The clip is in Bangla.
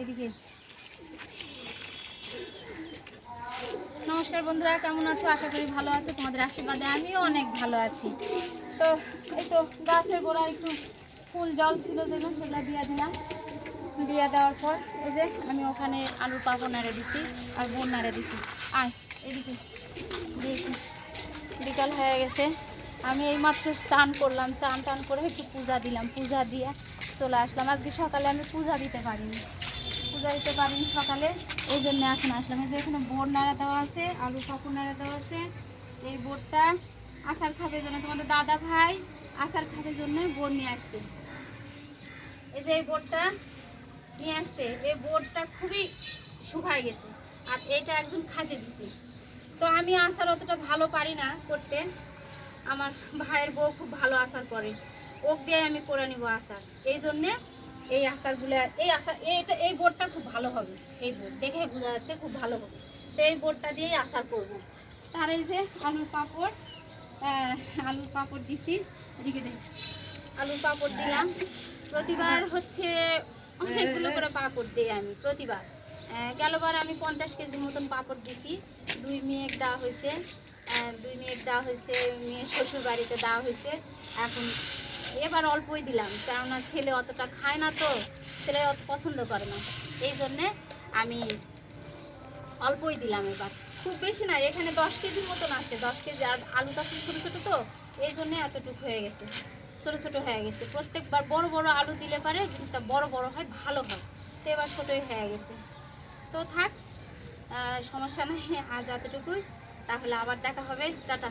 এদিকে। নমস্কার বন্ধুরা, কেমন আছো? আশা করি ভালো আছো। তোমাদের আশীর্বাদে আমিও অনেক ভালো আছি। তো এই তো গাছের গোড়া একটু ফুল জল ছিল যেন, সেগুলো দিয়ে দিলাম। দিয়ে দেওয়ার পর এই যে আমি ওখানে আলুর পা নাড়ে দিছি আর বোন নাড়ে দিছি। আয়, এদিকে। দেখি বিকাল হয়ে গেছে। আমি এইমাত্র স্নান করলাম, চান টান করে একটু পূজা দিলাম, পূজা দিয়ে চলে আসলাম। আজকে সকালে আমি পূজা দিতে পারিনি। পূজা দিতে পারিনি সকালে, এই জন্য এখন আসলাম। এই যে এখানে বোর নাড়া দেওয়া আছে, আলু পাপড় নাড়া দেওয়া আছে। এই বোরটা আচার খাবে জন্য, তোমাদের দাদা ভাই আচার খাবে জন্য বোর নিয়ে আসতে এই যে এই বোরটা নিয়ে আসতে এই বোরটা খুবই শুকায় গেছে। আর এইটা একজন খাতে দিছে। তো আমি আচার অতটা ভালো পারি না করতে। আমার ভাইয়ের বউ খুব ভালো আচার করে। ওক দিয়ে আমি করে নিব আচার। এই জন্যে এই আচারগুলো, এই আচার, এইটা, এই বোর্ডটা খুব ভালো হবে। এই বোর্ড দেখে বোঝা যাচ্ছে খুব ভালো হবে। তো এই বোর্ডটা দিয়েই আচার করব। তার এই যে আলুর পাঁপড় আলুর পাঁপড় দিছি। এদিকে দেখ। আলুর পাঁপড় দিলাম। প্রতিবার হচ্ছে অনেকগুলো করে পাঁপড় দিই আমি, প্রতিবার। গেলবার আমি পঞ্চাশ কেজির মতন পাঁপড় দিছি। দুই মেয়ে দেওয়া হয়েছে। দুই মেয়ের দেওয়া হয়েছে, মেয়ের শ্বশুর বাড়িতে দেওয়া হয়েছে। এখন এবার অল্পই দিলাম, কেননা ছেলে অতটা খায় না তো, ছেলে অত পছন্দ করে না। এই জন্যে আমি অল্পই দিলাম এবার। খুব বেশি না, এখানে দশ কেজির মতন আছে, দশ কেজি আর আলুটা খুব ছোটো ছোটো তো, এই জন্যে এতটুকু হয়ে গেছে, ছোটো ছোটো হয়ে গেছে। প্রত্যেকবার বড় বড় আলু দিলে পারে জিনিসটা বড় বড় হয়, ভালো হয়। তো এবার ছোটোই হয়ে গেছে। তো থাক সমস্যা নাই, আজ এতটুকুই। তাহলে আবার দেখা হবে। টাটা।